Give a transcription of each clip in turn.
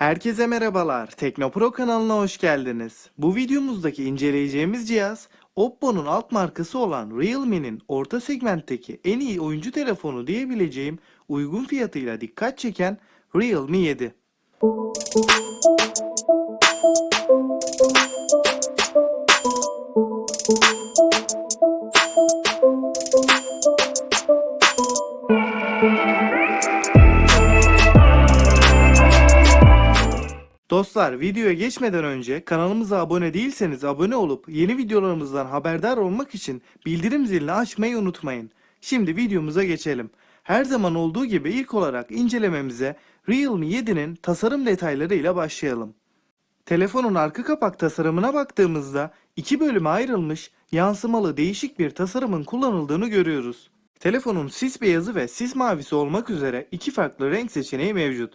Herkese merhabalar. Teknopro kanalına hoş geldiniz. Bu videomuzdaki inceleyeceğimiz cihaz Oppo'nun alt markası olan Realme'nin orta segmentteki en iyi oyuncu telefonu diyebileceğim uygun fiyatıyla dikkat çeken Realme 7. Dostlar videoya geçmeden önce kanalımıza abone değilseniz abone olup yeni videolarımızdan haberdar olmak için bildirim zilini açmayı unutmayın. Şimdi videomuza geçelim. Her zaman olduğu gibi ilk olarak incelememize Realme 7'nin tasarım detaylarıyla başlayalım. Telefonun arka kapak tasarımına baktığımızda iki bölüme ayrılmış yansımalı değişik bir tasarımın kullanıldığını görüyoruz. Telefonun sis beyazı ve sis mavisi olmak üzere iki farklı renk seçeneği mevcut.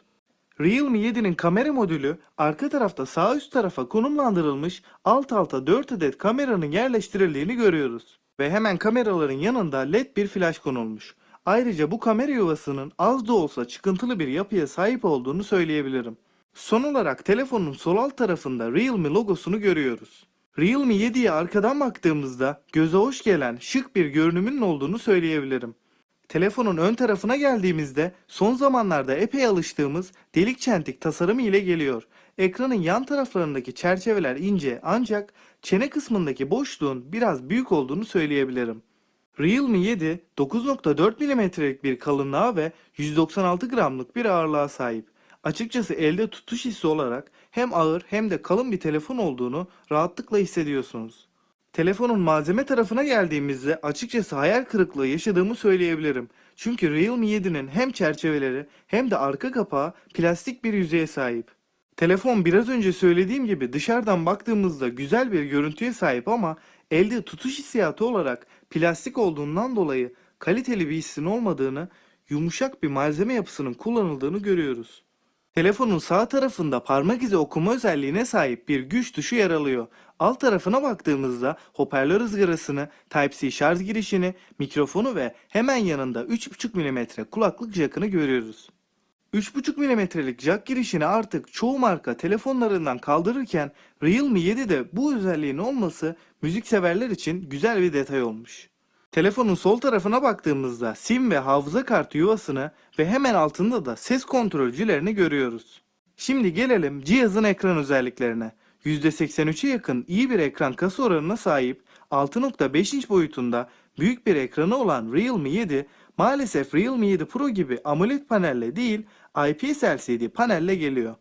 Realme 7'nin kamera modülü arka tarafta sağ üst tarafa konumlandırılmış alt alta 4 adet kameranın yerleştirildiğini görüyoruz. Ve hemen kameraların yanında led bir flash konulmuş. Ayrıca bu kamera yuvasının az da olsa çıkıntılı bir yapıya sahip olduğunu söyleyebilirim. Son olarak telefonun sol alt tarafında Realme logosunu görüyoruz. Realme 7'ye arkadan baktığımızda göze hoş gelen şık bir görünümünün olduğunu söyleyebilirim. Telefonun ön tarafına geldiğimizde son zamanlarda epey alıştığımız delik çentik tasarımı ile geliyor. Ekranın yan taraflarındaki çerçeveler ince ancak çene kısmındaki boşluğun biraz büyük olduğunu söyleyebilirim. Realme 7 9.4 mm'lik bir kalınlığa ve 196 gramlık bir ağırlığa sahip. Açıkçası elde tutuş hissi olarak hem ağır hem de kalın bir telefon olduğunu rahatlıkla hissediyorsunuz. Telefonun malzeme tarafına geldiğimizde açıkçası hayal kırıklığı yaşadığımı söyleyebilirim. Çünkü Realme 7'nin hem çerçeveleri hem de arka kapağı plastik bir yüzeye sahip. Telefon biraz önce söylediğim gibi dışarıdan baktığımızda güzel bir görüntüye sahip ama elde tutuş hissiyatı olarak plastik olduğundan dolayı kaliteli bir hissin olmadığını, yumuşak bir malzeme yapısının kullanıldığını görüyoruz. Telefonun sağ tarafında parmak izi okuma özelliğine sahip bir güç tuşu yer alıyor. Alt tarafına baktığımızda hoparlör ızgarasını, Type-C şarj girişini, mikrofonu ve hemen yanında 3.5 mm kulaklık jackını görüyoruz. 3.5 mm'lik jack girişini artık çoğu marka telefonlarından kaldırırken Realme 7'de bu özelliğin olması müzik severler için güzel bir detay olmuş. Telefonun sol tarafına baktığımızda sim ve hafıza kartı yuvasını ve hemen altında da ses kontrolcülerini görüyoruz. Şimdi gelelim cihazın ekran özelliklerine. %83'e yakın iyi bir ekran kasa oranına sahip 6.5 inç boyutunda büyük bir ekranı olan Realme 7 maalesef Realme 7 Pro gibi AMOLED panelle değil IPS LCD panelle geliyor.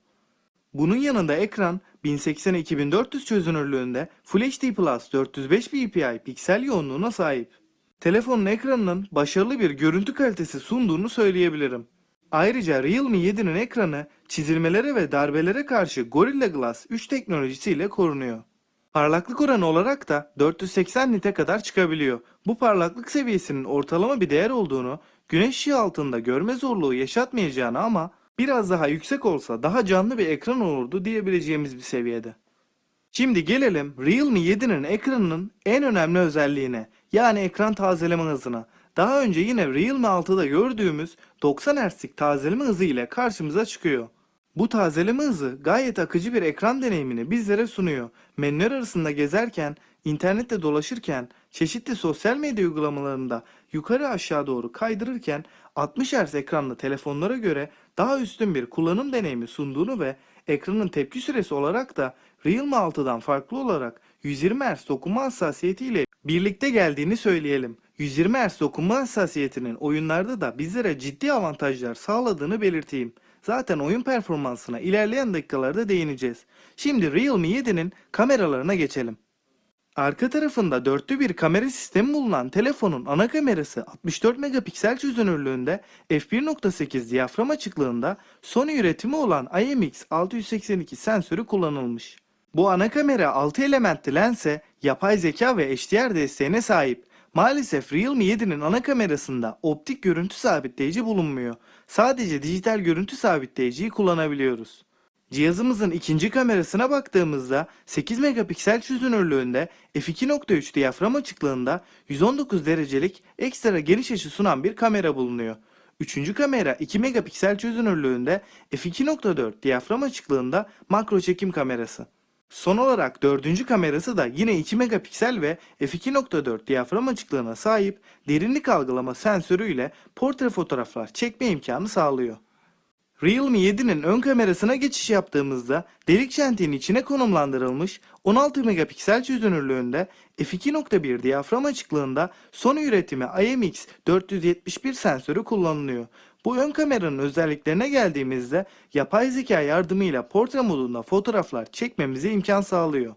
Bunun yanında ekran 1080-2400 çözünürlüğünde Full HD Plus 405 ppi piksel yoğunluğuna sahip. Telefonun ekranının başarılı bir görüntü kalitesi sunduğunu söyleyebilirim. Ayrıca Realme 7'nin ekranı çizilmelere ve darbelere karşı Gorilla Glass 3 teknolojisiyle korunuyor. Parlaklık oranı olarak da 480 nite kadar çıkabiliyor. Bu parlaklık seviyesinin ortalama bir değer olduğunu, güneş ışığı altında görme zorluğu yaşatmayacağını ama biraz daha yüksek olsa daha canlı bir ekran olurdu diyebileceğimiz bir seviyede. Şimdi gelelim Realme 7'nin ekranının en önemli özelliğine yani ekran tazeleme hızına. Daha önce yine Realme 6'da gördüğümüz 90 Hz'lik tazeleme hızı ile karşımıza çıkıyor. Bu tazeleme hızı gayet akıcı bir ekran deneyimini bizlere sunuyor. Menüler arasında gezerken, internette dolaşırken, çeşitli sosyal medya uygulamalarında yukarı aşağı doğru kaydırırken 60 Hz ekranlı telefonlara göre daha üstün bir kullanım deneyimi sunduğunu ve ekranın tepki süresi olarak da Realme 6'dan farklı olarak 120 Hz dokunma hassasiyetiyle birlikte geldiğini söyleyelim. 120 Hz dokunma hassasiyetinin oyunlarda da bizlere ciddi avantajlar sağladığını belirteyim. Zaten oyun performansına ilerleyen dakikalarda değineceğiz. Şimdi Realme 7'nin kameralarına geçelim. Arka tarafında dörtlü bir kamera sistemi bulunan telefonun ana kamerası 64 megapiksel çözünürlüğünde f1.8 diyafram açıklığında Sony üretimi olan IMX682 sensörü kullanılmış. Bu ana kamera 6 elementli lense yapay zeka ve HDR desteğine sahip. Maalesef Realme 7'nin ana kamerasında optik görüntü sabitleyici bulunmuyor. Sadece dijital görüntü sabitleyiciyi kullanabiliyoruz. Cihazımızın ikinci kamerasına baktığımızda 8 megapiksel çözünürlüğünde f2.3 diyafram açıklığında 119 derecelik ekstra geniş açı sunan bir kamera bulunuyor. Üçüncü kamera 2 megapiksel çözünürlüğünde f2.4 diyafram açıklığında makro çekim kamerası. Son olarak dördüncü kamerası da yine 2 megapiksel ve f2.4 diyafram açıklığına sahip derinlik algılama sensörüyle portre fotoğraflar çekme imkanı sağlıyor. Realme 7'nin ön kamerasına geçiş yaptığımızda delik çentiğin içine konumlandırılmış 16 megapiksel çözünürlüğünde f2.1 diyafram açıklığında Sony üretimi IMX471 sensörü kullanılıyor. Bu ön kameranın özelliklerine geldiğimizde yapay zeka yardımıyla portre modunda fotoğraflar çekmemize imkan sağlıyor.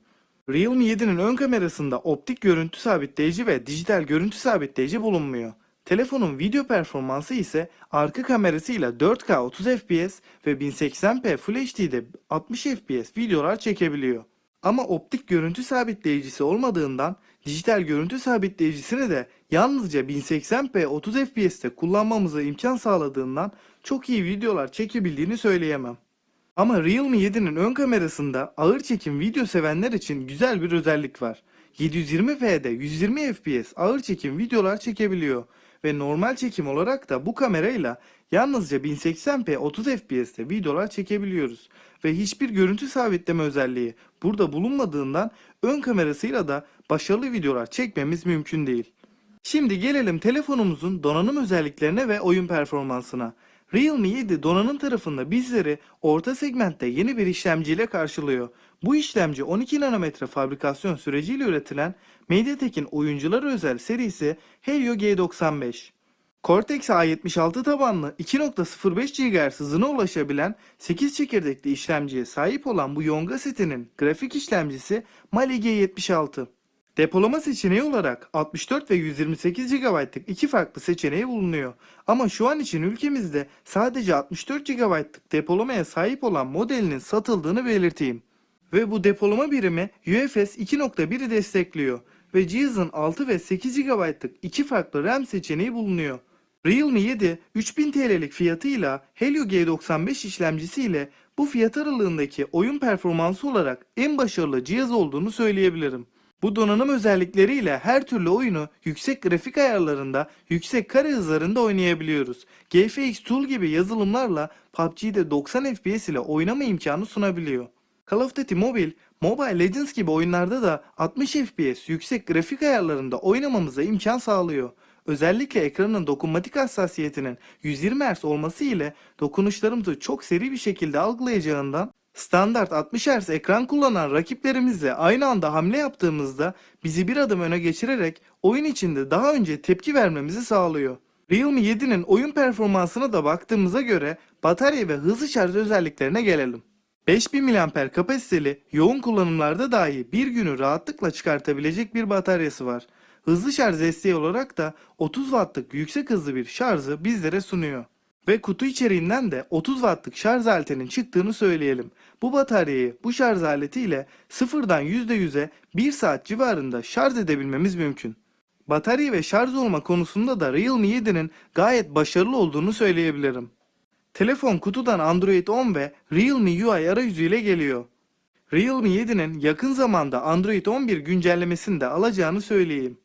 Realme 7'nin ön kamerasında optik görüntü sabitleyici ve dijital görüntü sabitleyici bulunmuyor. Telefonun video performansı ise arka kamerasıyla 4K 30 FPS ve 1080p Full HD'de 60 FPS videolar çekebiliyor. Ama optik görüntü sabitleyicisi olmadığından dijital görüntü sabitleyicisini de yalnızca 1080p 30 FPS'te kullanmamıza imkan sağladığından çok iyi videolar çekebildiğini söyleyemem. Ama Realme 7'nin ön kamerasında ağır çekim video sevenler için güzel bir özellik var. 720p'de 120 fps ağır çekim videolar çekebiliyor ve normal çekim olarak da bu kamerayla yalnızca 1080p 30 fps'te videolar çekebiliyoruz ve hiçbir görüntü sabitleme özelliği burada bulunmadığından ön kamerasıyla da başarılı videolar çekmemiz mümkün değil. Şimdi gelelim telefonumuzun donanım özelliklerine ve oyun performansına. Realme 7 donanım tarafında bizleri orta segmentte yeni bir işlemciyle karşılıyor. Bu işlemci 12 nanometre fabrikasyon süreciyle üretilen MediaTek'in oyunculara özel serisi Helio G95. Cortex A76 tabanlı 2.05 GHz hızına ulaşabilen 8 çekirdekli işlemciye sahip olan bu Yonga setinin grafik işlemcisi Mali G76. Depolama seçeneği olarak 64 ve 128 GB'lık iki farklı seçeneği bulunuyor. Ama şu an için ülkemizde sadece 64 GB'lık depolamaya sahip olan modelinin satıldığını belirteyim. Ve bu depolama birimi UFS 2.1'i destekliyor ve cihazın 6 ve 8 GB'lık iki farklı RAM seçeneği bulunuyor. Realme 7 3000 TL'lik fiyatıyla Helio G95 işlemcisiyle bu fiyat aralığındaki oyun performansı olarak en başarılı cihaz olduğunu söyleyebilirim. Bu donanım özellikleriyle her türlü oyunu yüksek grafik ayarlarında, yüksek kare hızlarında oynayabiliyoruz. GFX Tool gibi yazılımlarla PUBG'de 90 FPS ile oynama imkanı sunabiliyor. Call of Duty Mobile, Mobile Legends gibi oyunlarda da 60 FPS yüksek grafik ayarlarında oynamamıza imkan sağlıyor. Özellikle ekranın dokunmatik hassasiyetinin 120 Hz olması ile dokunuşlarımızı çok seri bir şekilde algılayacağından standart 60 Hz ekran kullanan rakiplerimizle aynı anda hamle yaptığımızda bizi bir adım öne geçirerek oyun içinde daha önce tepki vermemizi sağlıyor. Realme 7'nin oyun performansına da baktığımıza göre batarya ve hızlı şarj özelliklerine gelelim. 5000 mAh kapasiteli yoğun kullanımlarda dahi bir günü rahatlıkla çıkartabilecek bir bataryası var. Hızlı şarj desteği olarak da 30 wattlık yüksek hızlı bir şarjı bizlere sunuyor. Ve kutu içeriğinden de 30 wattlık şarj aletinin çıktığını söyleyelim. Bu bataryayı bu şarj aletiyle sıfırdan %100'e 1 saat civarında şarj edebilmemiz mümkün. Batarya ve şarj olma konusunda da Realme 7'nin gayet başarılı olduğunu söyleyebilirim. Telefon kutudan Android 10 ve Realme UI arayüzüyle geliyor. Realme 7'nin yakın zamanda Android 11 güncellemesini de alacağını söyleyeyim.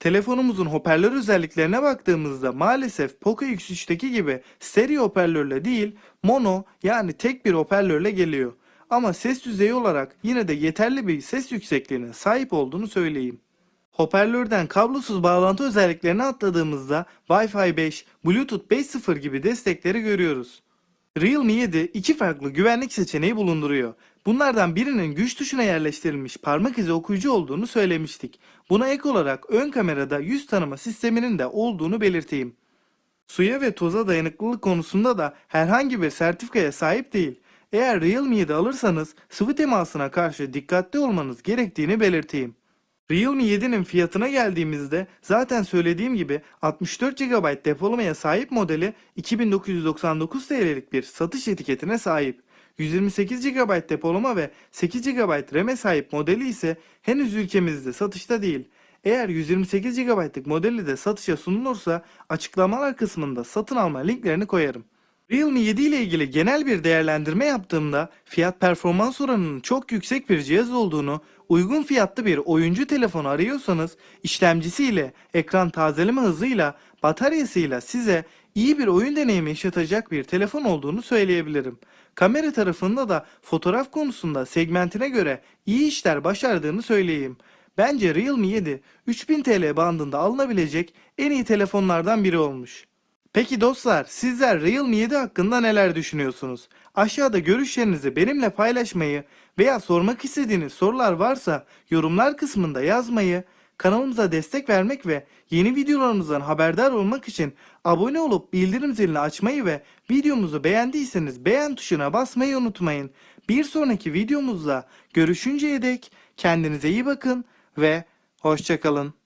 Telefonumuzun hoparlör özelliklerine baktığımızda maalesef Poco X3'teki gibi stereo hoparlörle değil mono yani tek bir hoparlörle geliyor. Ama ses düzeyi olarak yine de yeterli bir ses yüksekliğine sahip olduğunu söyleyeyim. Hoparlörden kablosuz bağlantı özelliklerini atladığımızda Wi-Fi 5, Bluetooth 5.0 gibi destekleri görüyoruz. Realme 7 iki farklı güvenlik seçeneği bulunduruyor. Bunlardan birinin güç tuşuna yerleştirilmiş parmak izi okuyucu olduğunu söylemiştik. Buna ek olarak ön kamerada yüz tanıma sisteminin de olduğunu belirteyim. Suya ve toza dayanıklılık konusunda da herhangi bir sertifikaya sahip değil. Eğer Realme 7 alırsanız sıvı temasına karşı dikkatli olmanız gerektiğini belirteyim. Realme 7'nin fiyatına geldiğimizde zaten söylediğim gibi 64 GB depolamaya sahip modeli 2999 TL'lik bir satış etiketine sahip. 128 GB depolama ve 8 GB RAM'e sahip modeli ise henüz ülkemizde satışta değil. Eğer 128 GB'lık modeli de satışa sunulursa açıklamalar kısmında satın alma linklerini koyarım. Realme 7 ile ilgili genel bir değerlendirme yaptığımda fiyat performans oranının çok yüksek bir cihaz olduğunu, uygun fiyatlı bir oyuncu telefonu arıyorsanız işlemcisiyle, ekran tazeleme hızıyla, bataryasıyla size iyi bir oyun deneyimi yaşatacak bir telefon olduğunu söyleyebilirim. Kamera tarafında da fotoğraf konusunda segmentine göre iyi işler başardığını söyleyeyim. Bence Realme 7 3000 TL bandında alınabilecek en iyi telefonlardan biri olmuş. Peki dostlar sizler Realme 7 hakkında neler düşünüyorsunuz? Aşağıda görüşlerinizi benimle paylaşmayı veya sormak istediğiniz sorular varsa yorumlar kısmında yazmayı, kanalımıza destek vermek ve yeni videolarımızdan haberdar olmak için abone olup bildirim zilini açmayı ve videomuzu beğendiyseniz beğen tuşuna basmayı unutmayın. Bir sonraki videomuzda görüşünceye dek kendinize iyi bakın ve hoşçakalın.